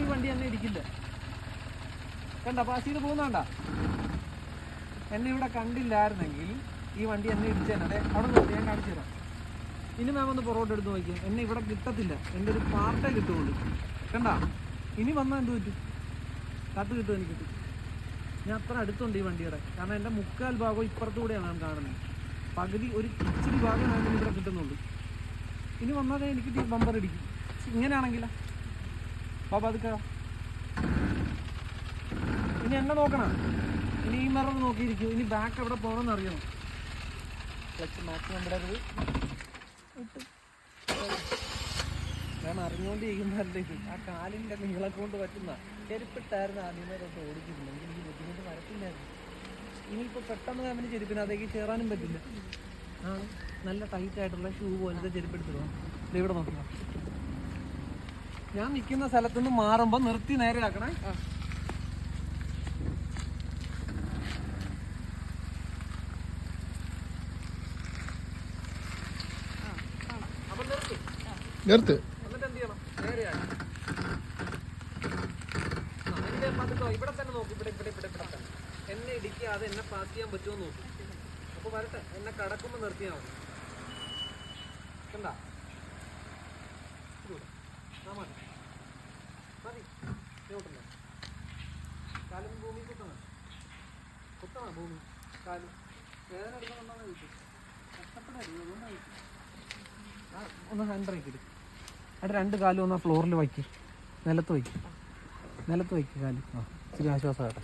ഈ വണ്ടി തന്നെ ഇരിക്കില്ല കണ്ട പാസ് ചെയ്ത് പോകുന്നണ്ട എന്നെ ഇവിടെ കണ്ടില്ലായിരുന്നെങ്കിൽ ഈ വണ്ടി എന്നെ ഇടിച്ചേനെ അതെ അവിടെ നിന്ന് ഞാൻ കാണിച്ചു തരാം. ഇനി മാം ഒന്ന് പുറകോട്ട് എടുത്ത് നോക്കിയാൽ എന്നെ ഇവിടെ കിട്ടത്തില്ല. എന്റെ ഒരു പാർട്ടേ കിട്ടുള്ളൂ കണ്ട? ഇനി വന്നാൽ എന്ത് പറ്റും? കത്ത് കിട്ടും എനിക്ക്? കിട്ടും ഞാൻ അത്ര അടുത്തുണ്ട് ഈ വണ്ടിയുടെ. കാരണം എന്റെ മുക്കാൽ ഭാഗം ഇപ്പുറത്തൂടെയാണ് ഞാൻ കാണുന്നത്. പകുതി ഒരു ഇച്ചിരി ഭാഗം ഇവിടെ കിട്ടുന്നുള്ളൂ. ഇനി വന്നാലേ എനിക്ക് ബമ്പർ ഇടിക്കും. ഇങ്ങനെയാണെങ്കിലോ? അത് ഇനി എന്നെ നോക്കണം. ഇനി ഈ മറന്ന് നോക്കിയിരിക്കും. ഇനി ബാക്ക് എവിടെ പോകണമെന്ന് അറിയണം. ഞാൻ അറിഞ്ഞുകൊണ്ടിരിക്കുന്നതല്ലേ ആ കാലിന്റെ നീളം കൊണ്ട് പറ്റുന്ന ചെരുപ്പിട്ടായിരുന്നു ആദ്യമേ തൊട്ട് ഓടിച്ചിട്ടുണ്ടെങ്കിൽ എനിക്ക് ബുദ്ധിമുട്ട് വരത്തില്ലായിരുന്നു. ഇനിയിപ്പോൾ പെട്ടെന്ന് അവന് ചെരുപ്പിനകത്തേക്ക് കയറാനും പറ്റില്ല. ആ നല്ല ടൈറ്റ് ആയിട്ടുള്ള ഷൂ പോലത്തെ ചെരുപ്പെടുത്തിടുക ഇവിടെ നോക്കുക ഞാൻ നിൽക്കുന്ന സ്ഥലത്തുനിന്ന് മാറുമ്പോൾ നിർത്തി നേരെ ആക്കണേ. അപ്പൊ നിർത്തി. ഇവിടെ തന്നെ നോക്കും ഇവിടെ ഇവിടെ ഇവിടെ ഇവിടെ. എന്നെ ഇടിക്കാതെ എന്നെ പാസ് ചെയ്യാൻ പറ്റുമോ നോക്കി നോക്കും. അപ്പൊ വരട്ടെ എന്നെ കടക്കുമ്പോ നിർത്തിയാ മതി. കണ്ടാ? ആ മതി. ഭൂമി. ഒന്ന് ഹാൻഡ് ബ്രേക്ക് ഇട് അവിടെ രണ്ട് കാലും ഒന്ന് ഫ്ലോറിൽ വയ്ക്ക്. നിലത്ത് വയ്ക്ക്. നിലത്ത് വയ്ക്ക് കാലും. ആ ഇച്ചിരി ആശ്വാസമാകട്ടെ.